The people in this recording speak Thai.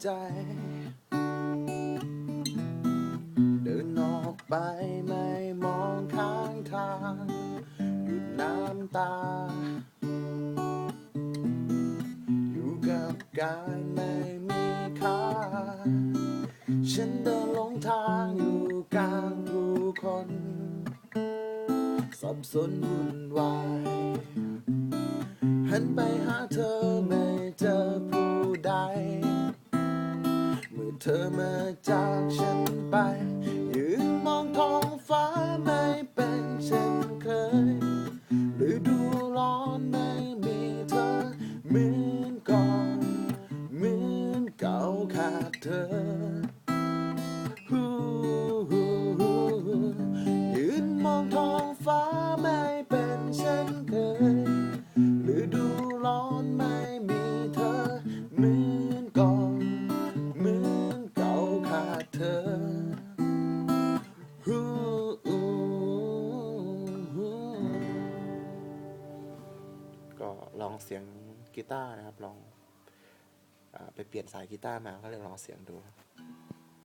ใจ เดินออกไปไม่มองข้างทางหยุดน้ำตา อยู่กับการไม่มีค่า ฉันเดินหลงทางอยู่กลางผู้คน สับสนวุ่นวายหันไปหาเธอไม่เจอผู้ใด เมื่อเธอมาจากฉันไป ยืนมองท้องฟ้าไม่เป็นเช่นเคยฤดูร้อนไม่มีเธอเหมือนก่อนเหมือนเก่าขาดเธอ ลองเสียงกีตาร์นะครับ ลองอไปเปลี่ยนสายกีตาร์มาก็เลยลองเสียงดู